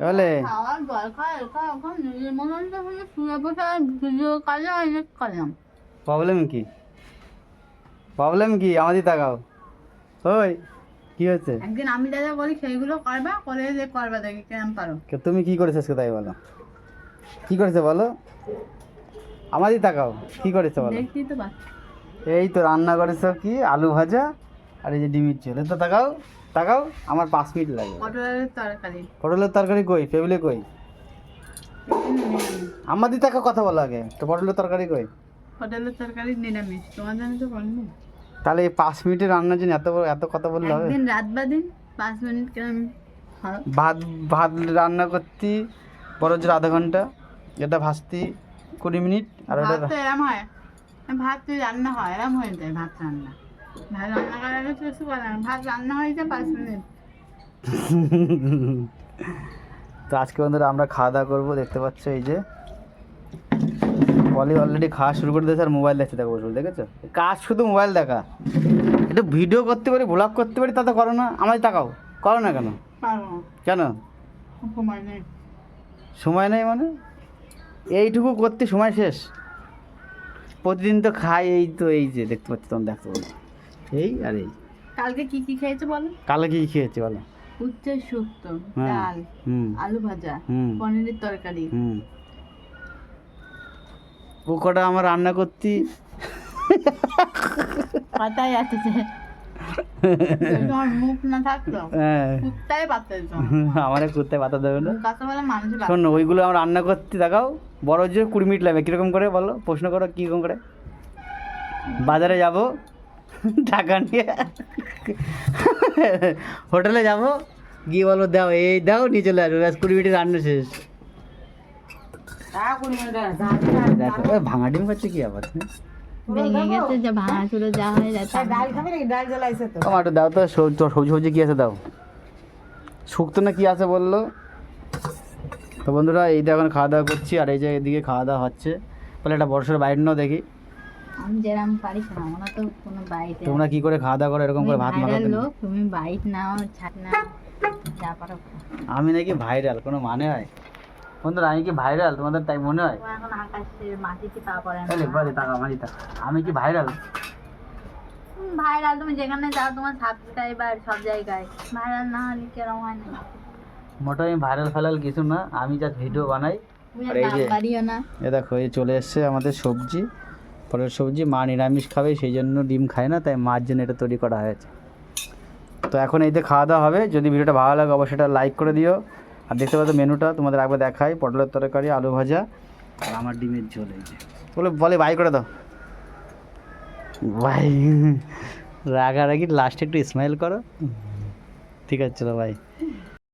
বলে? প্রবলেম কি? প্রবলেম কি? আমাদের তাকাও। ওই কি হচ্ছে একদিন আমি যা বলি সেইগুলো করবা করে যে করবা দেখি কেমন পারো। কে- তুমি কি করেছ আজকে তাই বলো? কি করেছ বলো? আমাদের তাকাও কি করেছ বলো? এই তো রান্না করেছ কি? আলু ভাজা আর এই যে ডিমের ঝোল। তো তাকাও। তাকাও আমার পাঁচ মিনিট লাগবে পটলের তরকারি। পটলের তরকারি কই? ফেবলে কই? আমাদের তাকা কথা বলো আগে তো পটলের তরকারি কই? পটলের তরকারি নিরামিষ তোমার জন্য তো বলনি। তাহলে এই পাঁচ মিনিটের রান্নার জন্য এত এত কথা বললে হবে? একদিন রাত বা দিন পাঁচ মিনিট খাও ভাত ভাত রান্না করতি বড় জোর আধা ঘণ্টা এটা ভাজতি কুড়ি মিনিট আর ওটা তো এরম হয়। ভাত রান্না হয় এরম হয়ে যায় ভাত রান্না। ভাত রান্না করার আগে তো কিছু ভাত রান্না পাঁচ মিনিট। তো আজকে বন্ধুরা আমরা খাওয়া দাওয়া করব দেখতে পাচ্ছ এই যে। পলি অলরেডি খাওয়া শুরু করে দিয়েছে আর মোবাইল দেখতে দেখো বসে দেখেছ? কাজ শুধু মোবাইল দেখা। একটু ভিডিও করতে পারি ব্লগ করতে পারি তা তো করো না। আমায় তাকাও। করো না কেন? কেন? সময় নেই। সময় নেই মানে? এইটুকু করতে সময় শেষ। প্রতিদিন তো খাই এই তো এই যে দেখতে পাচ্ছি তখন দেখতে পাচ্ছি এই আর এই। কালকে কি কি খেয়েছো বলো? কালকে কি খেয়েছি বলো? উচ্ছে শুক্তো হ্যাঁ। ডাল আলু ভাজা পনিরের তরকারি। ও কটা আমার রান্না করতি। পাতায় থাকতো। হ্যাঁ। আমার কুত্তায় পাতা দেবে না। শোন ওইগুলো আমার রান্না করতে দেখাও। বড় যে কুড়ি মিনিট লাগবে। কীরকম করে বলো? প্রশ্ন করো কীরকম করে? বাজারে যাব। টাকা নিয়ে হোটেলে যাব গিয়ে বলো দাও এই দাও নিয়ে চলে আসব। ব্যাস কুড়ি মিনিট রান্না শেষ। দেখো ভাঙা ডিম খাচ্ছে কি আবার হ্যাঁ? হয়ে টমাটো দাও তো সবজি সবজি কী আছে দাও। শুক্তো না কি আছে বলল? তো বন্ধুরা এই তো এখন খাওয়া দাওয়া করছি আর এই যে এদিকে খাওয়া দাওয়া হচ্ছে। বলে একটা বর্ষার বাইরে নাও দেখি। আমি যেরকম পারি না আমরা তো কোনো বাইরে তোমরা কি করে খাওয়া দাওয়া করো এরকম করে ভাত মাখাতে লোক তুমি বাইট নাও ছাট নাও যা পারো আমি নাকি ভাইরাল কোনো মানে হয় বন্ধুরা আমি কি ভাইরাল তোমাদের তাই মনে হয়? এখন আকাশে মাটিতে পা পড়ে না। বলে টাকা মারি টাকা আমি কি ভাইরাল ভাইরাল তুমি যেখানে যাও তোমার সাবস্ক্রাইবার সব জায়গায়। ভাইরাল না হলে কেরম হয় না। মোটো আমি ভাইরাল ফাইরাল কিছু না আমি জাস্ট ভিডিও বানাই। আর এই যে না। এ দেখো এই চলে এসছে আমাদের সবজি। পরের সবজি, মা নিরামিষ খাবে, সেই জন্য ডিম খায় না, তাই মার জন্য এটা তৈরি করা হয়েছে। তো এখন এইতে খাওয়া দাওয়া হবে, যদি ভিডিওটা ভালো লাগে, অবশ্যই এটা লাইক করে দিও। আর দেখতে পাচ্ছ মেনুটা, তোমাদের একবার দেখাই, পটলের তরকারি, আলু ভাজা, আর আমার ডিমের ঝোল এই যে। বলে বলে বাই করে দাও। ভাই রাগারাগি লাস্টে একটু স্মাইল করো। ঠিক আছে, চলো ভাই